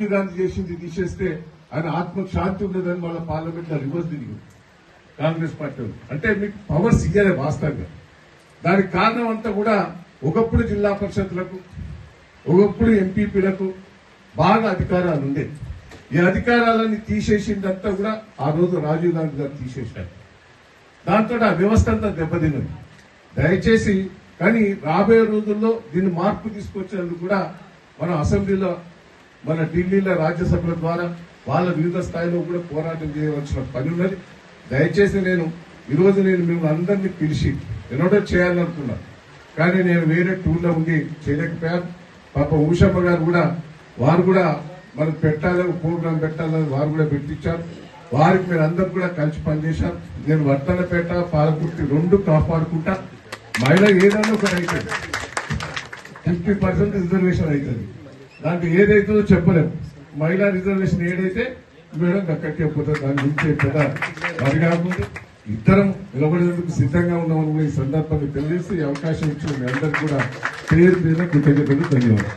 రాజీవ్ గాంధీ చేసింది తీసేస్తే ఆయన ఆత్మకు శాంతి ఉండదని వాళ్ళ పార్లమెంట్లో రివర్స్ తిరిగి కాంగ్రెస్ పార్టీ అంటే మీకు పవర్స్ ఇయ్యలే వాస్తవంగా. దానికి కారణం అంతా కూడా ఒకప్పుడు జిల్లా పరిషత్లకు ఒకప్పుడు ఎంపీపీలకు బాగా అధికారాలు ఉండే. ఈ అధికారాలని తీసేసిందంతా కూడా ఆ రోజు రాజీవ్ గాంధీ గారు తీసేశారు. దాంతో ఆ వ్యవస్థ అంతా దెబ్బతిన్నది. దయచేసి కానీ రాబోయే రోజుల్లో దీన్ని మార్పు తీసుకొచ్చేందుకు కూడా మన అసెంబ్లీలో మన ఢిల్లీలో రాజ్యసభల ద్వారా వాళ్ళ వివిధ స్థాయిలో కూడా పోరాటం చేయవలసిన పని ఉన్నది. దయచేసి నేను ఈరోజు నేను మిమ్మల్ని అందరినీ పిలిచి ఎన్నోటో చేయాలనుకున్నా. కానీ నేను వేరే టూర్లో ఉండి చేయలేకపోయాను. పాప ఊషమ్మ గారు కూడా వారు కూడా మనకు పెట్టాలని ప్రోగ్రాం పెట్టాలని వారు కూడా పెట్టించారు. వారికి మీరు అందరు కూడా కలిసి పనిచేశారు. నేను వర్తనపేట పాలకుర్తి రెండు కాపాడుకుంటా. మహిళ ఏదైనా ఒకటి అవుతుంది ఫిఫ్టీ పర్సెంట్ రిజర్వేషన్ అవుతుంది. దాంట్లో ఏదైతుందో చెప్పలేము మహిళా రిజర్వేషన్ ఏదైతే మేడం అక్కడికి పోతుంది దాని గురించి పెద్ద మరి కాకుండా ఇద్దరం నిలబడేందుకు సిద్ధంగా ఉన్నామని కూడా ఈ సందర్భాన్ని తెలియజేసి అవకాశం ఇచ్చిన అందరికీ కూడా పేరు పేరు కృతజ్ఞతలు ధన్యవాదాలు.